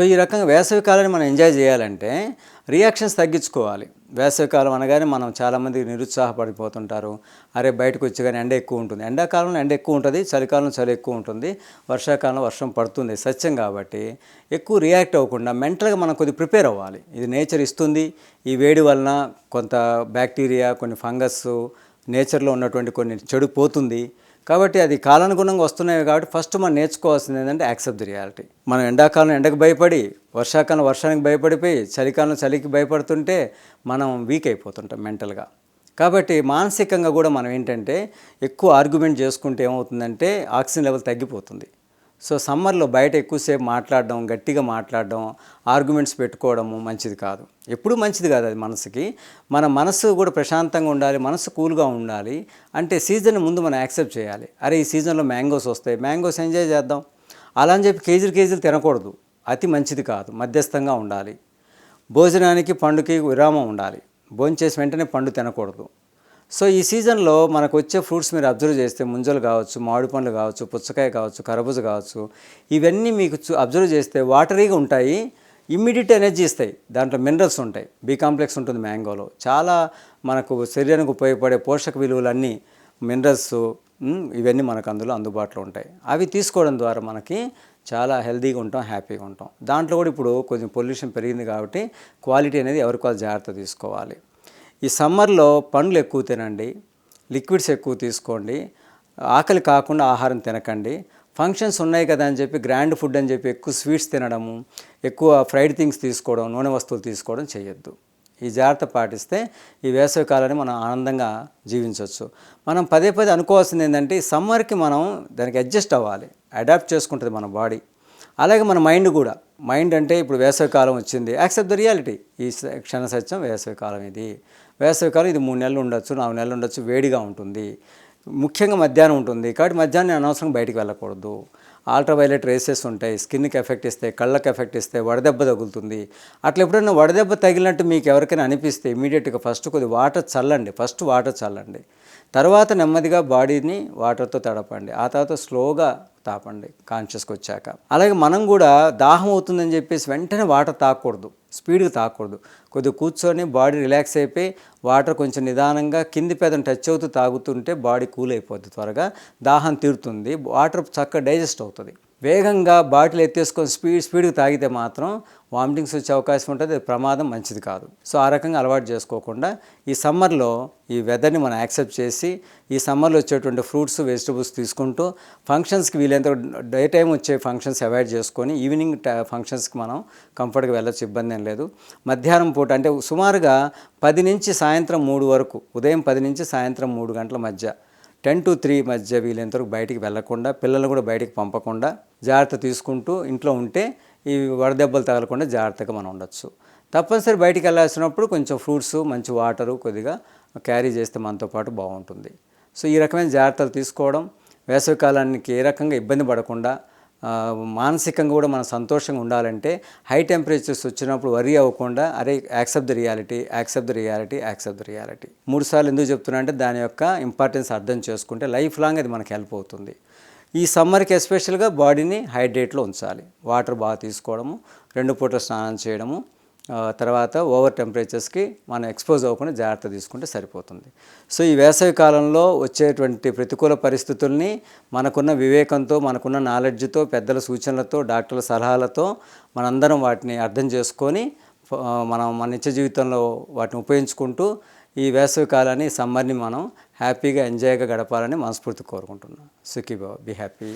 So ఈ రకంగా వేసవి కాలాన్ని మనం ఎంజాయ్ చేయాలంటే రియాక్షన్స్ తగ్గించుకోవాలి. వేసవికాలం అనగానే మనం చాలామంది నిరుత్సాహపడిపోతుంటారు. అరే బయటకు వచ్చి కానీ ఎండ ఎక్కువ ఉంటుంది. ఎండాకాలంలో ఎండ ఎక్కువ ఉంటుంది. చలికాలంలో చలి ఎక్కువ ఉంటుంది. వర్షాకాలంలో వర్షం పడుతుంది. సత్యం కాబట్టి ఎక్కువ రియాక్ట్ అవ్వకుండా మెంటల్గా మనం కొద్దిగా ప్రిపేర్ అవ్వాలి. ఇది నేచర్ ఇస్తుంది. ఈ వేడి వలన కొంత బ్యాక్టీరియా కొన్ని ఫంగస్ నేచర్లో ఉన్నటువంటి కొన్ని చెడు పోతుంది. కాబట్టి అది కాలానుగుణంగా వస్తున్నాయి కాబట్టి ఫస్ట్ మనం నేర్చుకోవాల్సింది ఏంటంటే యాక్సెప్ట్ ది రియాలిటీ. మనం ఎండాకాలం ఎండకు భయపడి వర్షాకాలం వర్షానికి భయపడిపోయి చలికాలం చలికి భయపడుతుంటే మనం వీక్ అయిపోతుంటాం మెంటల్గా. కాబట్టి మానసికంగా కూడా మనం ఏంటంటే ఎక్కువ ఆర్గ్యుమెంట్ చేసుకుంటే ఏమవుతుందంటే ఆక్సిజన్ లెవెల్ తగ్గిపోతుంది. సో సమ్మర్లో బయట ఎక్కువసేపు మాట్లాడడం గట్టిగా మాట్లాడడం ఆర్గ్యుమెంట్స్ పెట్టుకోవడము మంచిది కాదు. ఎప్పుడూ మంచిది కాదు అది మనసుకి. మన మనసు కూడా ప్రశాంతంగా ఉండాలి మనసు కూల్గా ఉండాలి. అంటే సీజన్ ముందు మనం యాక్సెప్ట్ చేయాలి. అరే ఈ సీజన్లో మ్యాంగోస్ వస్తాయి మ్యాంగోస్ ఎంజాయ్ చేద్దాం. అలా అని చెప్పి కేజీలు కేజీలు తినకూడదు. అతి మంచిది కాదు. మధ్యస్థంగా ఉండాలి. భోజనానికి పండుకి విరామం ఉండాలి. భోంచేసి వెంటనే పండు తినకూడదు. సో ఈ సీజన్లో మనకు వచ్చే ఫ్రూట్స్ మీరు అబ్జర్వ్ చేస్తే ముంజలు కావచ్చు మామిడి పండ్లు కావచ్చు పుచ్చకాయ కావచ్చు కరబూజ కావచ్చు ఇవన్నీ మీకు అబ్జర్వ్ చేస్తే వాటరీగా ఉంటాయి ఇమ్మీడియట్ ఎనర్జీ ఇస్తాయి. దాంట్లో మినరల్స్ ఉంటాయి. బీ కాంప్లెక్స్ ఉంటుంది మ్యాంగోలో. చాలా మనకు శరీరానికి ఉపయోగపడే పోషక విలువలన్నీ మినరల్స్ ఇవన్నీ మనకు అందులో అందుబాటులో ఉంటాయి. అవి తీసుకోవడం ద్వారా మనకి చాలా హెల్తీగా ఉంటాం హ్యాపీగా ఉంటాం. దాంట్లో కూడా ఇప్పుడు కొంచెం పొల్యూషన్ పెరిగింది కాబట్టి క్వాలిటీ అనేది ఎవరికి వాళ్ళు జాగ్రత్త తీసుకోవాలి. ఈ సమ్మర్లో పండ్లు ఎక్కువ తినండి లిక్విడ్స్ ఎక్కువ తీసుకోండి ఆకలి కాకుండా ఆహారం తినకండి. ఫంక్షన్స్ ఉన్నాయి కదా అని చెప్పి గ్రాండ్ ఫుడ్ అని చెప్పి ఎక్కువ స్వీట్స్ తినడము ఎక్కువ ఫ్రైడ్ థింగ్స్ తీసుకోవడం నూనె వస్తువులు తీసుకోవడం చేయొద్దు. ఈ జాగ్రత్త పాటిస్తే ఈ వేసవి కాలాన్ని మనం ఆనందంగా జీవించవచ్చు. మనం పదే పదే అనుకోవాల్సింది ఏంటంటే ఈ సమ్మర్కి మనం దానికి అడ్జస్ట్ అవ్వాలి అడాప్ట్ చేసుకుంటుంది మన బాడీ. అలాగే మన మైండ్ కూడా. మైండ్ అంటే ఇప్పుడు వేసవికాలం వచ్చింది. Accept the reality. ఈ క్షణ సత్యం వేసవికాలం ఇది. వేసవికాలం ఇది మూడు నెలలు ఉండొచ్చు నాలుగు నెలలు ఉండొచ్చు వేడిగా ఉంటుంది. ముఖ్యంగా మధ్యాహ్నం ఉంటుంది. కాబట్టి మధ్యాహ్నం అనవసరం బయటికి వెళ్ళకూడదు. అల్ట్రావైలెట్ రేసెస్ ఉంటాయి స్కిన్కి ఎఫెక్ట్ ఇస్తాయి కళ్ళకి ఎఫెక్ట్ ఇస్తాయి వడదెబ్బ తగులుతుంది. అట్లా ఎప్పుడైనా వడదెబ్బ తగిలినట్టు మీకు ఎవరికైనా అనిపిస్తే ఇమీడియట్గా ఫస్ట్ కొద్ది వాటర్ చల్లండి ఫస్ట్ వాటర్ చల్లండి. తర్వాత నెమ్మదిగా బాడీని వాటర్తో తడపండి ఆ తర్వాత స్లోగా తాపండి కాన్షియస్కి వచ్చాక. అలాగే మనం కూడా దాహం అవుతుందని చెప్పేసి వెంటనే వాటర్ తాకూడదు. స్పీడ్గా తాగకూడదు కొద్దిగా కూర్చొని బాడీ రిలాక్స్ అయిపోయి వాటర్ కొంచెం నిదానంగా కింది పేదం టచ్ అవుతూ తాగుతుంటే బాడీ కూల్ అయిపోద్ది త్వరగా. దాహం తీరుతుంది. వాటర్ చక్కగా డైజెస్ట్ అవుతుంది. వేగంగా బాటిల్ ఎత్తేసుకొని స్పీడ్ స్పీడ్గా తాగితే మాత్రం వామిటింగ్స్ వచ్చే అవకాశం ఉంటుంది. అది ప్రమాదం మంచిది కాదు. సో ఆ రకంగా అలవాటు చేసుకోకుండా ఈ సమ్మర్లో ఈ వెదర్ని మనం యాక్సెప్ట్ చేసి ఈ సమ్మర్లో వచ్చేటువంటి ఫ్రూట్స్ వెజిటబుల్స్ తీసుకుంటూ ఫంక్షన్స్కి వీలైనంత డే టైం వచ్చే ఫంక్షన్స్ అవాయిడ్ చేసుకొని ఈవినింగ్ ఫంక్షన్స్కి మనం కంఫర్ట్గా వెళ్ళొచ్చు. ఇబ్బంది ఏం లేదు. మధ్యాహ్నం పూట అంటే సుమారుగా పది నుంచి సాయంత్రం మూడు వరకు ఉదయం పది నుంచి సాయంత్రం మూడు గంటల మధ్య టెన్ టు త్రీ మధ్య వీలైనంతవరకు బయటికి వెళ్ళకుండా పిల్లలు కూడా బయటికి పంపకుండా జాగ్రత్త తీసుకుంటూ ఇంట్లో ఉంటే ఈ వడదెబ్బలు తగలకుండా జాగ్రత్తగా మనం ఉండొచ్చు. తప్పనిసరి బయటికి వెళ్ళాల్సినప్పుడు కొంచెం ఫ్రూట్స్ మంచి వాటరు కొద్దిగా క్యారీ చేస్తే మనతో పాటు బాగుంటుంది. సో ఈ రకమైన జాగ్రత్తలు తీసుకోవడం వేసవికాలానికి ఏ రకంగా ఇబ్బంది పడకుండా మానసికంగా కూడా మనం సంతోషంగా ఉండాలంటే హై టెంపరేచర్స్ వచ్చినప్పుడు వరీ అవ్వకుండా అరే accept the reality accept the reality accept the reality. మూడు సార్లు ఎందుకు చెప్తున్నా అంటే దాని యొక్క ఇంపార్టెన్స్ అర్థం చేసుకుంటే లైఫ్ లాంగ్ అది మనకు హెల్ప్ అవుతుంది. ఈ సమ్మర్కి ఎస్పెషల్గా బాడీని హైడ్రేట్లో ఉంచాలి. వాటర్ బాగా తీసుకోవడము రెండు పూటలు స్నానం చేయడము తర్వాత ఓవర్ టెంపరేచర్స్కి మనం ఎక్స్పోజ్ అవ్వకుండా జాగ్రత్త తీసుకుంటే సరిపోతుంది. సో ఈ వేసవి కాలంలో వచ్చేటువంటి ప్రతికూల పరిస్థితుల్ని మనకున్న వివేకంతో మనకున్న నాలెడ్జ్తో పెద్దల సూచనలతో డాక్టర్ల సలహాలతో మనందరం వాటిని అర్థం చేసుకొని మనం మన నిత్య జీవితంలో వాటిని ఉపయోగించుకుంటూ ఈ వేసవి కాలాన్ని సమ్మర్ని మనం హ్యాపీగా ఎంజాయ్గా గడపాలని మనస్ఫూర్తి కోరుకుంటున్నాం సుఖీ బాబు బీ హ్యాపీ.